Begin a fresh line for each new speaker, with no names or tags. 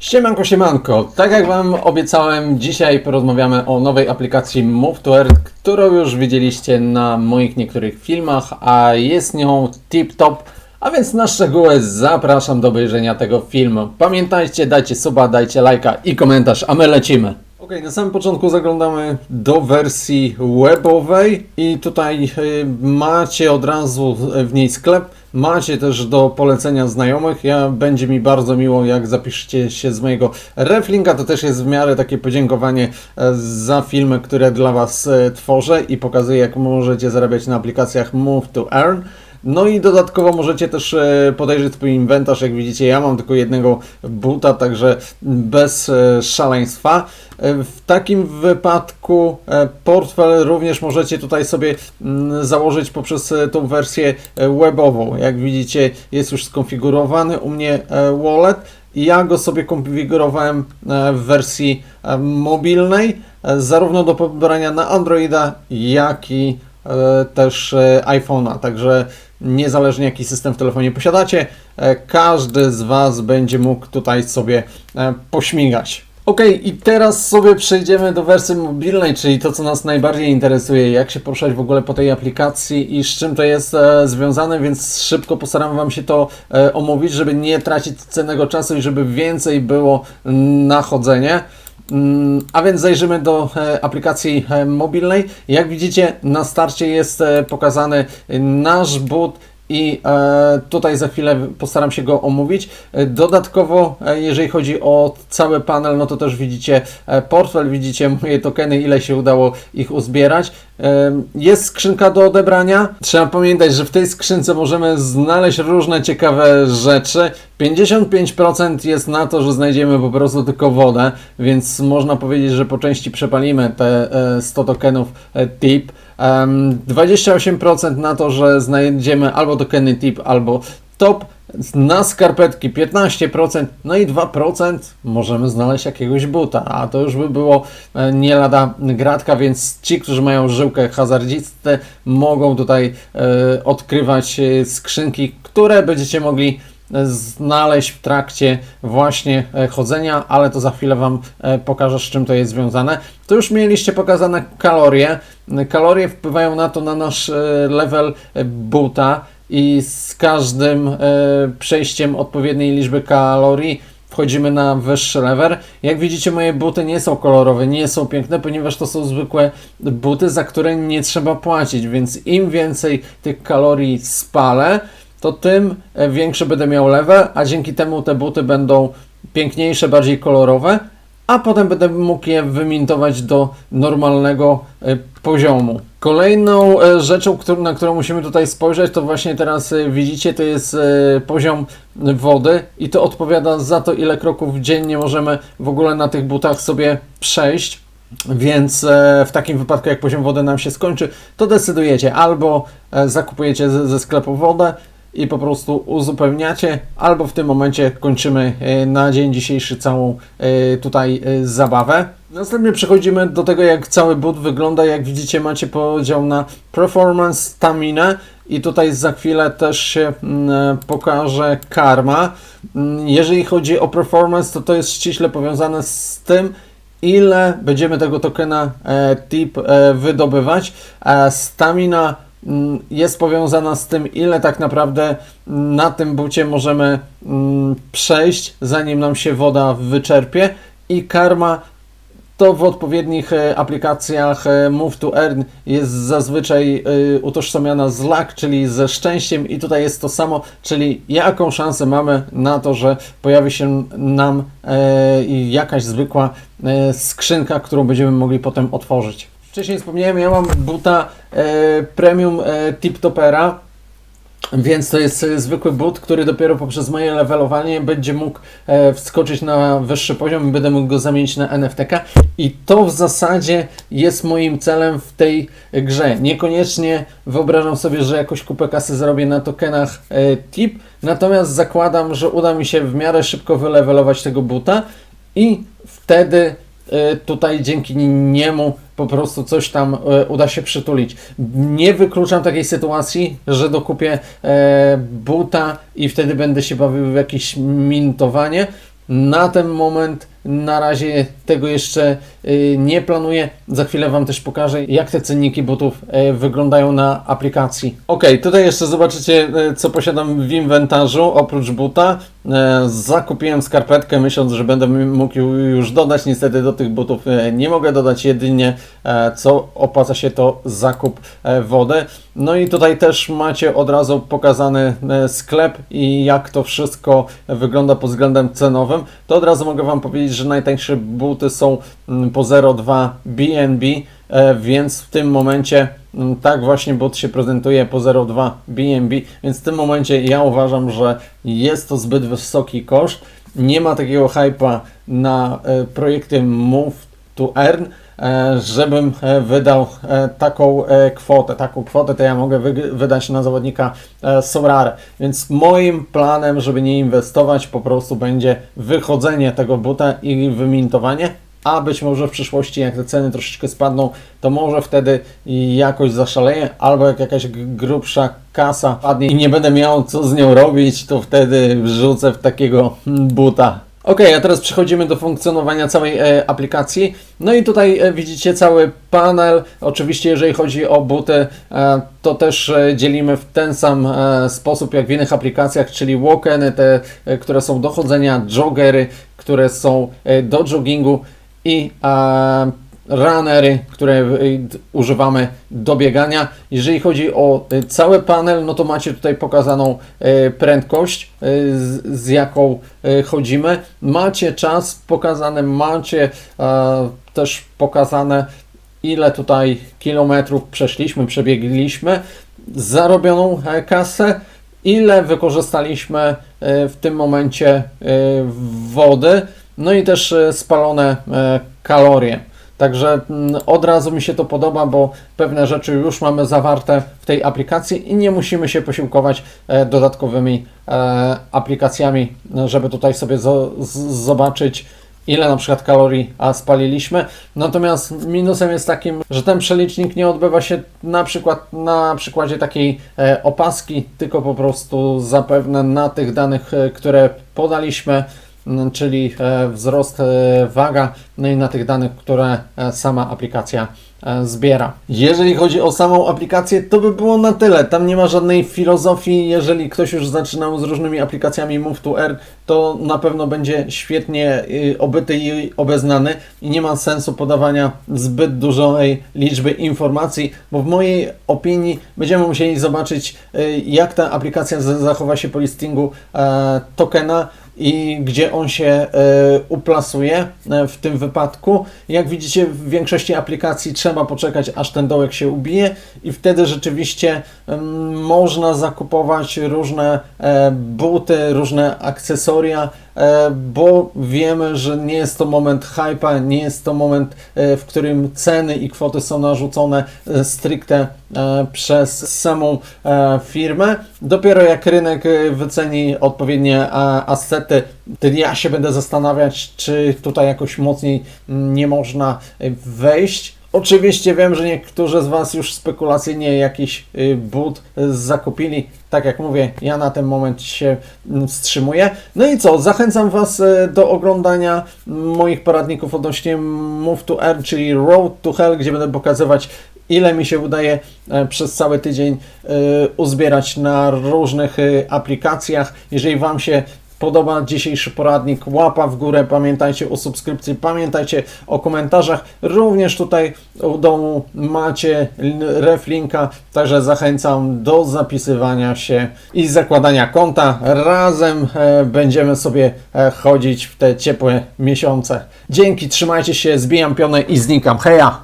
Siemanko, siemanko. Tak jak Wam obiecałem, dzisiaj porozmawiamy o nowej aplikacji Move to Earth, którą już widzieliście na moich niektórych filmach, a jest nią tip-top. A więc na szczegóły zapraszam do obejrzenia tego filmu. Pamiętajcie, dajcie suba, dajcie lajka i komentarz, a my lecimy. Ok, na samym początku zaglądamy do wersji webowej i tutaj y, macie od razu w niej sklep. Macie też do polecenia znajomych. Ja będzie mi bardzo miło, jak zapiszecie się z mojego reflinka. To też jest w miarę takie podziękowanie e, za filmy, które dla Was e, tworzę i pokazuję, jak możecie zarabiać na aplikacjach Move to Earn. No i dodatkowo możecie też e, podejrzeć swój inwentarz. Jak widzicie, ja mam tylko jednego buta, także bez e, szaleństwa. E, W takim wypadku portfel również możecie tutaj sobie mm, założyć poprzez tą wersję webową. Jak widzicie, jest już skonfigurowany u mnie wallet. Ja go sobie konfigurowałem w wersji mobilnej, zarówno do pobrania na Androida, jak i też e, iPhone'a. Także niezależnie jaki system w telefonie posiadacie, e, każdy z Was będzie mógł tutaj sobie e, pośmigać. Ok, i teraz sobie przejdziemy do wersji mobilnej, czyli to, co nas najbardziej interesuje, jak się poruszać w ogóle po tej aplikacji i z czym to jest e, związane, więc szybko postaram Wam się to e, omówić, żeby nie tracić cennego czasu i żeby więcej było na chodzenie. Mm, A więc zajrzymy do e, aplikacji e, mobilnej. Jak widzicie, na starcie jest e, pokazany nasz but i e, tutaj za chwilę postaram się go omówić. E, Dodatkowo, e, jeżeli chodzi o cały panel, no to też widzicie portfel, widzicie moje tokeny, ile się udało ich uzbierać. Jest skrzynka do odebrania. Trzeba pamiętać, że w tej skrzynce możemy znaleźć różne ciekawe rzeczy. 55% jest na to, że znajdziemy po prostu tylko wodę, więc można powiedzieć, że po części przepalimy te e, 100 tokenów tip. Em, 28% na to, że znajdziemy albo tokeny tip, albo top. Na skarpetki 15%, no i 2% możemy znaleźć jakiegoś buta, a to już by było e, nie lada gratka, więc ci, którzy mają żyłkę hazardzistę, mogą tutaj e, odkrywać e, skrzynki, które będziecie mogli znaleźć w trakcie właśnie e, chodzenia, ale to za chwilę Wam e, pokażę, z czym to jest związane. To już mieliście pokazane kalorie. Kalorie wpływają na to, na nasz e, level buta i z każdym przejściem odpowiedniej liczby kalorii wchodzimy na wyższy level. Jak widzicie, moje buty nie są kolorowe, nie są piękne, ponieważ to są zwykłe buty, za które nie trzeba płacić, więc im więcej tych kalorii spalę, to tym e, większy będę miał level, a dzięki temu te buty będą piękniejsze, bardziej kolorowe, a potem będę mógł je wymintować do normalnego e, poziomu. Kolejną e, rzeczą, na którą musimy tutaj spojrzeć, to właśnie teraz widzicie, to jest poziom wody i to odpowiada za to, ile kroków dziennie możemy w ogóle na tych butach sobie przejść. Więc w takim wypadku, jak poziom wody nam się skończy, to decydujecie albo zakupujecie ze sklepu wodę i po prostu uzupełniacie, albo w tym momencie kończymy e, na dzień dzisiejszy całą e, tutaj e, zabawę. Następnie przechodzimy do tego, jak cały but wygląda. Jak widzicie, macie podział na performance, stamina i tutaj za chwilę też się mm, pokaże karma. Mm, Jeżeli chodzi o performance, to to jest ściśle powiązane z tym, ile będziemy tego tokena tip wydobywać. Stamina jest powiązana z tym, ile tak naprawdę na tym bucie możemy mm, przejść, zanim nam się woda wyczerpie. I karma to w odpowiednich e, aplikacjach e, Move to Earn jest zazwyczaj e, utożsamiana z luck, czyli ze szczęściem i tutaj jest to samo, czyli jaką szansę mamy na to, że pojawi się nam jakaś zwykła skrzynka, którą będziemy mogli potem otworzyć. Wcześniej wspomniałem, ja mam buta e, premium e, tip-topera, więc to jest e, zwykły but, który dopiero poprzez moje levelowanie będzie mógł e, wskoczyć na wyższy poziom i będę mógł go zamienić na NFTK. I to w zasadzie jest moim celem w tej grze. Niekoniecznie wyobrażam sobie, że jakoś kupę kasy zarobię na tokenach e, TIP, natomiast zakładam, że uda mi się w miarę szybko wylevelować tego buta i wtedy tutaj dzięki niemu po prostu coś tam e, uda się przytulić. Nie wykluczam takiej sytuacji, że dokupię e, buta i wtedy będę się bawił w jakieś mintowanie. Na ten moment na razie tego jeszcze y, nie planuję. Za chwilę Wam też pokażę, jak te cenniki butów y, wyglądają na aplikacji. Ok, tutaj jeszcze zobaczycie, y, co posiadam w inwentarzu oprócz buta. Zakupiłem skarpetkę, myśląc, że będę mógł już dodać. Niestety do tych butów nie mogę dodać, jedynie e, co opłaca się to zakup e, wody. No i tutaj też macie od razu pokazany e, sklep i jak to wszystko wygląda pod względem cenowym. To od razu mogę Wam powiedzieć, że najtańsze buty są mm, po 0,2 BNB, e, więc w tym momencie mm, tak właśnie but się prezentuje po 0,2 BNB, więc w tym momencie ja uważam, że jest to zbyt wysoki koszt. Nie ma takiego hypa na e, projekty Move to Earn, żebym e, wydał e, taką e, kwotę. Taką kwotę to ja mogę wy- wydać na zawodnika e, Sorare. Więc moim planem, żeby nie inwestować, po prostu będzie wychodzenie tego buta i wymintowanie. A być może w przyszłości, jak te ceny troszeczkę spadną, to może wtedy jakoś zaszaleję, albo jak jakaś grubsza kasa padnie i nie będę miał co z nią robić, to wtedy wrzucę w takiego hmm, buta. Ok, a teraz przechodzimy do funkcjonowania całej e, aplikacji. No i tutaj e, widzicie cały panel. Oczywiście, jeżeli chodzi o buty, e, to też e, dzielimy w ten sam e, sposób jak w innych aplikacjach, czyli walkeny, te, e, które są do chodzenia, joggery, które są e, do joggingu i e, runnery, które d- używamy do biegania. Jeżeli chodzi o y, cały panel, no to macie tutaj pokazaną y, prędkość, z, jaką chodzimy. Macie czas pokazany, macie e, też pokazane ile tutaj kilometrów przeszliśmy, przebiegliśmy, zarobioną e, kasę, ile wykorzystaliśmy e, w tym momencie e, wody, no i też e, spalone e, kalorie. Także mm, od razu mi się to podoba, bo pewne rzeczy już mamy zawarte w tej aplikacji i nie musimy się posiłkować e, dodatkowymi e, aplikacjami, żeby tutaj sobie zobaczyć, ile na przykład kalorii spaliliśmy. Natomiast minusem jest takim, że ten przelicznik nie odbywa się na przykład na przykładzie takiej e, opaski, tylko po prostu zapewne na tych danych, które podaliśmy, czyli e, wzrost, e, waga, no i na tych danych, które e, sama aplikacja zbiera. Jeżeli chodzi o samą aplikację, to by było na tyle. Tam nie ma żadnej filozofii. Jeżeli ktoś już zaczynał z różnymi aplikacjami Move to Earn, to na pewno będzie świetnie y, obyty i obeznany i nie ma sensu podawania zbyt dużej liczby informacji, bo w mojej opinii będziemy musieli zobaczyć, y, jak ta aplikacja zachowa się po listingu tokena i gdzie on się e, uplasuje e, w tym wypadku. Jak widzicie, w większości aplikacji trzeba poczekać, aż ten dołek się ubije i wtedy rzeczywiście em, można zakupować różne e, buty, różne akcesoria, bo wiemy, że nie jest to moment hype'a, nie jest to moment, e, w którym ceny i kwoty są narzucone e, stricte e, przez samą e, firmę. Dopiero jak rynek e, wyceni odpowiednie e, asety, ja się będę zastanawiać, czy tutaj jakoś mocniej mm, nie można e, wejść. Oczywiście wiem, że niektórzy z Was już spekulacyjnie jakiś y, but y, zakupili. Tak jak mówię, ja na ten moment się mm, wstrzymuję. No i co? Zachęcam Was y, do oglądania moich poradników odnośnie Move to Earn, czyli Road to Hell, gdzie będę pokazywać ile mi się udaje e, przez cały tydzień e, uzbierać na różnych aplikacjach. Jeżeli Wam się podoba dzisiejszy poradnik, łapa w górę, pamiętajcie o subskrypcji, pamiętajcie o komentarzach. Również tutaj u dołu macie l- ref linka, także zachęcam do zapisywania się i zakładania konta. Razem e, będziemy sobie e, chodzić w te ciepłe miesiące. Dzięki, trzymajcie się, zbijam pionę i znikam. Heja!